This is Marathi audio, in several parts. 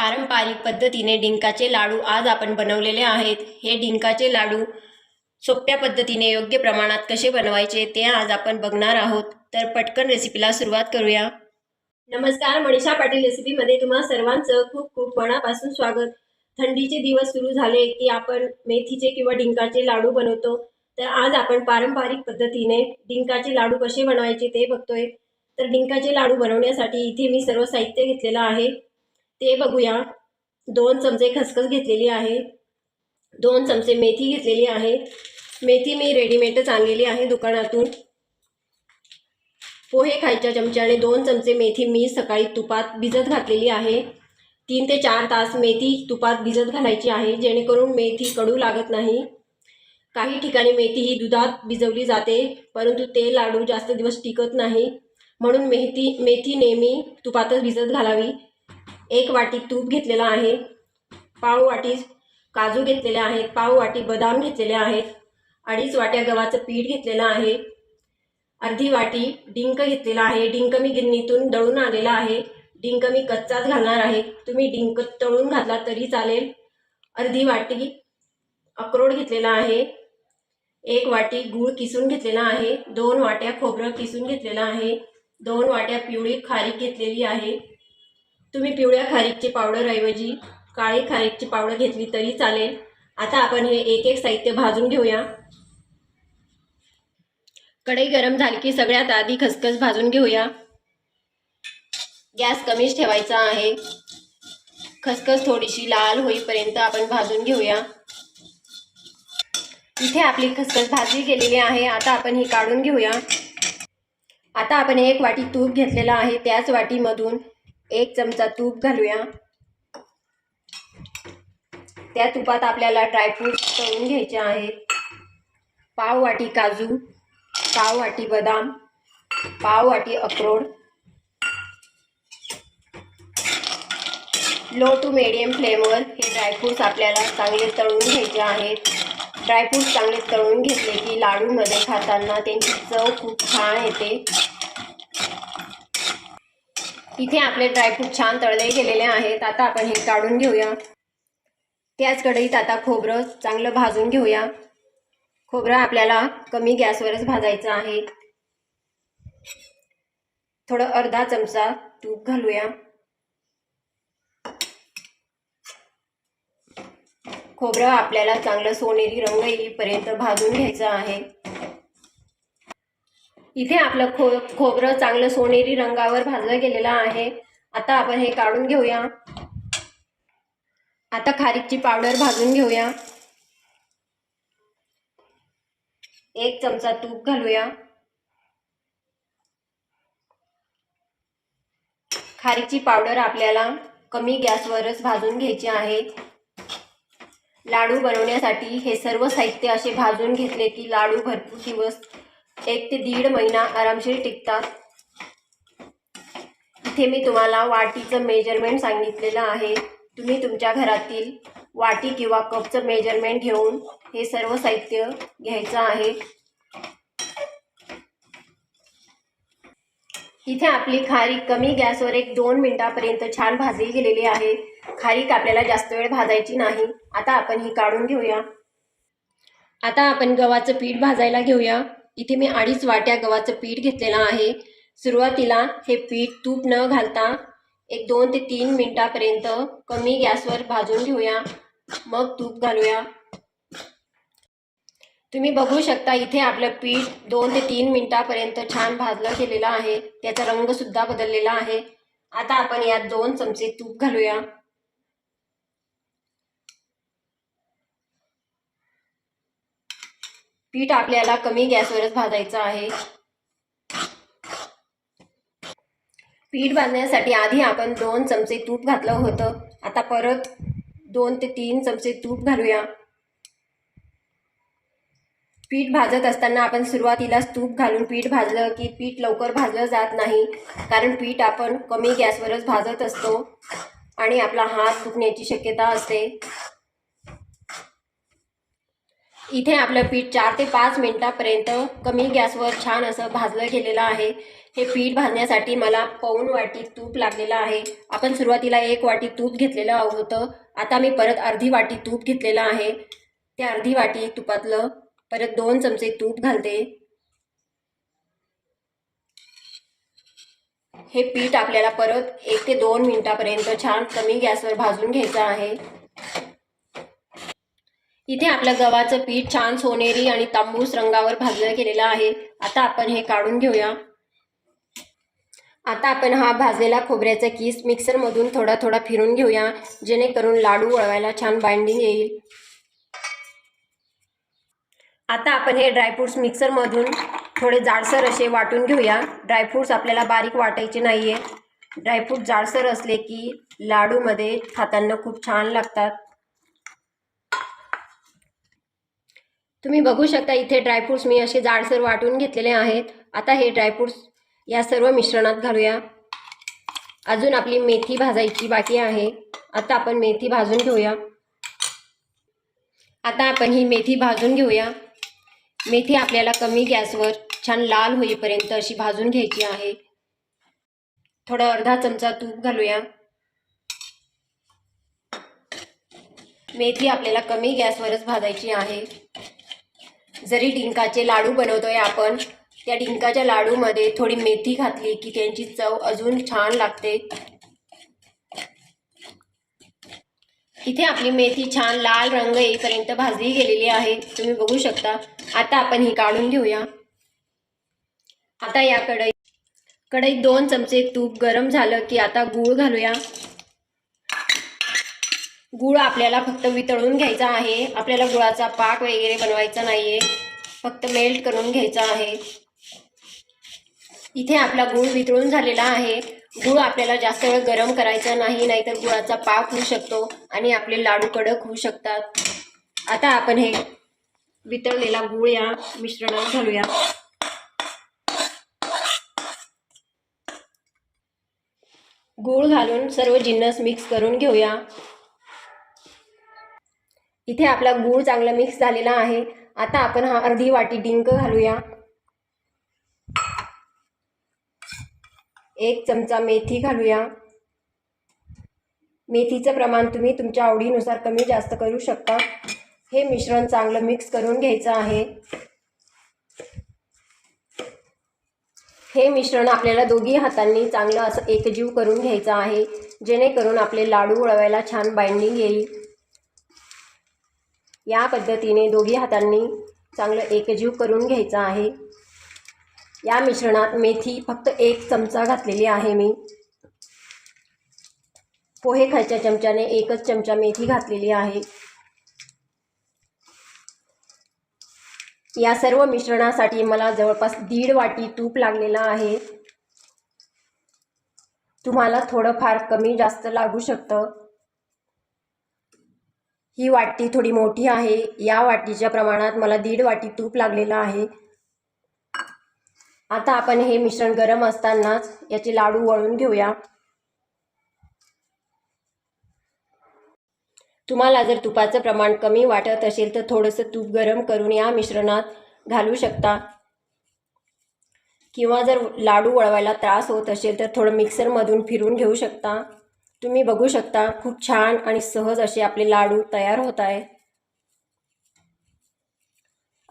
पारंपरिक पद्धतीने डिंकाचे लाडू आज आपण बनवलेले आहेत. हे डिंकाचे लाडू सोप्या पद्धतीने योग्य प्रमाणात कसे बनवायचे ते आज आपण बघणार आहोत. तर पटकन रेसिपीला सुरुवात करूया. नमस्कार मनीषा पाटील रेसिपीमध्ये तुम्हा सर्वांचं खूप खूप मनापासून स्वागत. थंडीचे दिवस सुरू झाले की आपण मेथीचे किंवा डिंकाचे लाडू बनवतो. तर आज आपण पारंपरिक पद्धतीने डिंकाचे लाडू कसे बनवायचे ते बघतोय. तर डिंकाचे लाडू बनवण्यासाठी इथे मी सर्व साहित्य घेतलेलं आहे. ते बघूया. दोन चमचे खसखस घेतलेली आहे. दोन चमचे मेथी घेतलेली आहे. मेथी मी रेडीमेडच आणलेली आहे दुकानातून. पोहे खायच्या चमच्याने दोन चमचे मेथी मी सकाळी तुपात भिजत घातलेली आहे. तीन ते चार तास मेथी तुपात भिजत घालायची आहे जेणेकरून मेथी कडू लागत नाही. काही ठिकाणी मेथी ही दुधात भिजवली जाते परंतु ते लाडू जास्त दिवस टिकत नाही. म्हणून मेथी मेथी नेहमी तुपातच भिजत घालावी. एक वाटी तूप घेतलेला आहे पाव वाटी काजू घेतलेले आहेत पाव वाटी बदाम घेतलेले आहेत अडीच वाट्या गव्हाचं पीठ घेतलेलं आहे अर्धी वाटी डिंक घेतलेला आहे डिंक मी गिरणीतून दळून आलेला आहे डिंक मी कच्चाच घालणार आहे तुम्ही डिंक तळून घातला तरी चालेल. अर्धी वाटी अक्रोड घेतलेला आहे एक वाटी गूळ किसून घेतलेला आहे दोन वाट्या खोबरं किसून घेतलेलं आहे दोन वाट्या पिवळी खारीक घेतलेली आहे तुम्ही पिवळ्या खारीकची पावडरऐवजी काळी खारीकची पावडर घेतली तरी चालेल. आता आपण हे एक एक साहित्य भाजून घेऊया. कढई गरम झाली की सगळ्यात आधी खसखस भाजून घेऊया. गॅस कमीच ठेवायचा आहे. खसखस थोडीशी लाल होईपर्यंत आपण भाजून घेऊया. इथे आपली खसखस भाजली गेलेली आहे. आता आपण ही काढून घेऊया. आता आपण एक वाटी तूप घेतलेला आहे. त्याच वाटीमधून एक चमचा तूप घालूया. त्या तुपात आपल्याला ड्रायफ्रूट्स तळून घ्यायचे आहेत. पाव वाटी काजू पाव वाटी बदाम पाव वाटी अक्रोड. लो टू मिडियम फ्लेमवर हे ड्रायफ्रूट्स आपल्याला चांगले तळून घ्यायचे आहेत. ड्रायफ्रूट्स चांगले तळून घेतले की लाडूमध्ये खाताना त्यांची चव खूप छान येते. इथे आपले ड्रायफ्रूट छान तळले गेलेले आहेत. आता आपण हे काढून घेऊया. त्याच कढईत आता खोबरं चांगलं भाजून घेऊया. खोबरं आपल्याला कमी गॅसवरच भाजायचं आहे. थोडं अर्धा चमचा तूप घालूया. खोबरं आपल्याला चांगलं सोनेरी रंग येईपर्यंत भाजून घ्यायचं आहे. इथे आपलं खो खोबरं चांगलं सोनेरी रंगावर भाजलं गेलेलं आहे. आता आपण हे काढून घेऊया. आता खारीकची पावडर भाजून घेऊया. एक चमचा तूप घालूया. खारीकची पावडर आपल्याला कमी गॅसवरच भाजून घ्यायची आहे. लाडू बनवण्यासाठी हे सर्व साहित्य असे भाजून घेतले की लाडू भरपूर दिवस एक ते दीड महिना आरामशीर टिकतात. इथे मी तुम्हाला वाटीचं मेजरमेंट सांगितलेलं आहे. तुम्ही तुमच्या घरातील वाटी किंवा कपचं मेजरमेंट घेऊन हे सर्व साहित्य घ्यायचं आहे. इथे आपली खारीक कमी गॅसवर एक दोन मिनिटापर्यंत छान भाजली गेलेली आहे. खारीक आपल्याला जास्त वेळ भाजायची नाही. आता आपण ही काढून घेऊया. आता आपण गव्हाचं पीठ भाजायला घेऊया. इथे मी अडीच वाट्या गव्हाचं पीठ घेतलेलं आहे. सुरुवातीला हे पीठ तूप न घालता एक दोन ते तीन मिनटापर्यंत कमी गॅसवर भाजून घेऊया. मग तूप घालूया. तुम्ही बघू शकता इथे आपलं पीठ दोन ते तीन मिनटापर्यंत छान भाजलं गेलेलं आहे. त्याचा रंगसुद्धा बदललेला आहे. आता आपण यात दोन चमचे तूप घालूया. पीठ आपल्याला कमी गॅसवरच भाजायचं आहे. पीठ बांधण्यासाठी आधी आपण दोन चमचे तूप घातलं होतं. आता परत दोन ते तीन चमचे तूप घालूया. पीठ भाजत असताना आपण सुरुवातीलाच तूप घालून पीठ भाजलं की पीठ लवकर भाजलं जात नाही कारण पीठ आपण कमी गॅसवरच भाजत असतो आणि आपला हात दुखण्याची शक्यता असते. इथे आपलं पीठ चार ते पाच मिनटापर्यंत कमी गॅसवर छान असं भाजलं गेलेलं आहे. हे पीठ भाजण्यासाठी मला पाऊन वाटी तूप लागलेलं आहे. आपण सुरुवातीला एक वाटी तूप घेतलेलं होतं. आता मी परत अर्धी वाटी तूप घेतलेलं आहे. त्या अर्धी वाटी तुपातलं परत दोन चमचे तूप घालते. हे पीठ आपल्याला परत एक ते दोन मिनटापर्यंत छान कमी गॅसवर भाजून घ्यायचं आहे. इथे आपलं गव्हाचं पीठ छान सोनेरी आणि तांबूस रंगावर भाजलं गेलेलं आहे. आता आपण हे काढून घेऊया. आता आपण हा भाजलेला खोबऱ्याचा किस मिक्सरमधून थोडा थोडा फिरून घेऊया जेणेकरून लाडू वळवायला छान बाइंडिंग येईल. आता आपण हे ड्रायफ्रूट्स मिक्सरमधून थोडे जाडसर असे वाटून घेऊया. ड्रायफ्रूट्स आपल्याला बारीक वाटायचे नाही आहे ड्रायफ्रूट जाडसर असले की लाडूमध्ये खाताना खूप छान लागतात. तुम्ही बघू शकता इथे ड्रायफ्रूट्स मी असे जाडसर वाटून घेतलेले आहेत. आता हे ड्रायफ्रूट्स या सर्व मिश्रणात घालूया. अजून आपली मेथी भाजायची बाकी आहे. आता आपण मेथी भाजून घेऊया. आता आपण ही मेथी भाजून घेऊया. मेथी आपल्याला कमी गॅसवर छान लाल होईपर्यंत अशी भाजून घ्यायची आहे. थोडा अर्धा चमचा तूप घालूया. मेथी आपल्याला कमी गॅसवरच भाजायची आहे. जरी डिंकाचे लाडू बनवतोय आपण त्या डिंकाच्या लाडूमध्ये थोडी मेथी घातली की त्यांची चव अजून छान लागते. इथे आपली मेथी छान लाल रंग येईपर्यंत भाजली गेलेली आहे. तुम्ही बघू शकता. आता आपण ही काढून घेऊया. आता या कढई कढईत दोन चमचे तूप गरम झालं की आता गूळ घालूया. गुळ आपल्याला फक्त वितळून घ्यायचा आहे. आपल्याला गुळाचा पाक वगैरे बनवायचा नाहीये. फक्त मेल्ट करून घ्यायचा आहे. इथे आपला गूळ वितळून झालेला आहे. गूळ आपल्याला जास्त वेळ गरम करायचा नाही नाहीतर गुळाचा पाक होऊ शकतो आणि आपले लाडू कडक होऊ शकतात. आता आपण हे वितळलेला गूळ या मिश्रणात घालूया. गूळ घालून सर्व जिन्नस मिक्स करून घेऊया. इथे आपला गूळ चांगला मिक्स झालेला आहे. आता आपण हा अर्धी वाटी डिंक घालूया. एक चमचा मेथी घालूया. मेथीचं प्रमाण तुम्ही तुमच्या आवडीनुसार कमी जास्त करू शकता. हे मिश्रण चांगलं मिक्स करून घ्यायचं आहे. हे मिश्रण आपल्याला दोघी हातांनी चांगलं असं एकजीव करून घ्यायचं आहे. जेणेकरून आपले लाडू वळवायला छान बाइंडिंग येईल. या पद्धतीने दोघी हातांनी चांगलं एकजीव करून घ्यायचं आहे. या मिश्रणात मेथी फक्त एक चमचा घातलेली आहे मी. पोहे खायच्या चमच्याने एकच चमचा मेथी घातलेली आहे. या सर्व मिश्रणासाठी मला जवळपास दीड वाटी तूप लागलेलं आहे. तुम्हाला थोडंफार कमी जास्त लागू शकतं. ही वाटी थोडी मोठी आहे. या वाटीच्या प्रमाणात मला दीड वाटी तूप लागलेलं आहे. आता आपण हे मिश्रण गरम असतानाच याचे लाडू वळून घेऊया. तुम्हाला जर तुपाचं प्रमाण कमी वाटत असेल तर थोडंसं तूप गरम करून या मिश्रणात घालू शकता. किंवा जर लाडू वळवायला त्रास होत असेल तर थोडं मिक्सरमधून फिरून घेऊ शकता. तुम्ही बघू शकता खूप छान आणि सहज असे आपले लाडू तयार होत आहे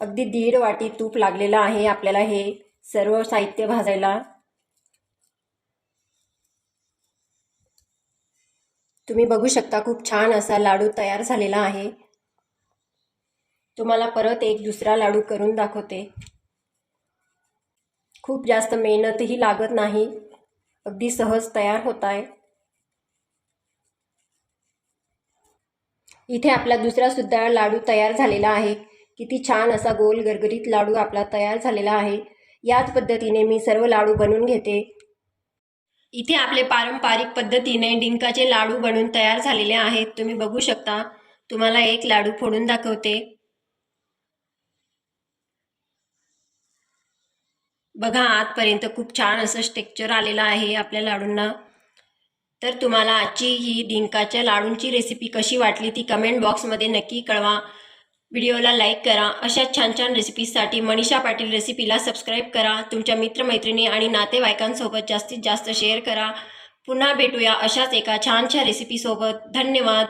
अगदी दीड वाटी तूप लागलेलं आहे आपल्याला हे सर्व साहित्य भाजायला. तुम्ही बघू शकता खूप छान असा लाडू तयार झालेला आहे. तुम्हाला परत एक दुसरा लाडू करून दाखवते. खूप जास्त मेहनतही लागत नाही. अगदी सहज तयार होत आहे. इथे आपला दुसरा सुद्धा लाडू तयार झालेला आहे. किती छान असा गोल गरगरीत लाडू आपला तयार झालेला आहे. याच पद्धतीने मी सर्व लाडू बनवून घेते. इथे आपले पारंपरिक पद्धतीने डिंकाचे लाडू बनवून तयार झालेले आहेत. तुम्ही बघू शकता. तुम्हाला एक लाडू फोडून दाखवते. बघा आतपर्यंत खूप छान असं स्टेक्चर आलेलं आहे आपल्या लाडूंना. तर तुम्हाला आजची ही डिंकाच्या लाडूंची रेसिपी कशी वाटली ती कमेंट बॉक्समध्ये नक्की कळवा. व्हिडिओला लाईक करा. अशा छान छान रेसिपीजसाठी मनीषा पाटील रेसिपीला सबस्क्राईब करा. तुमच्या मित्रमैत्रिणी आणि नातेवाईकांसोबत जास्तीत जास्त शेअर करा. पुन्हा भेटूया अशाच एका छानशा रेसिपीसोबत धन्यवाद.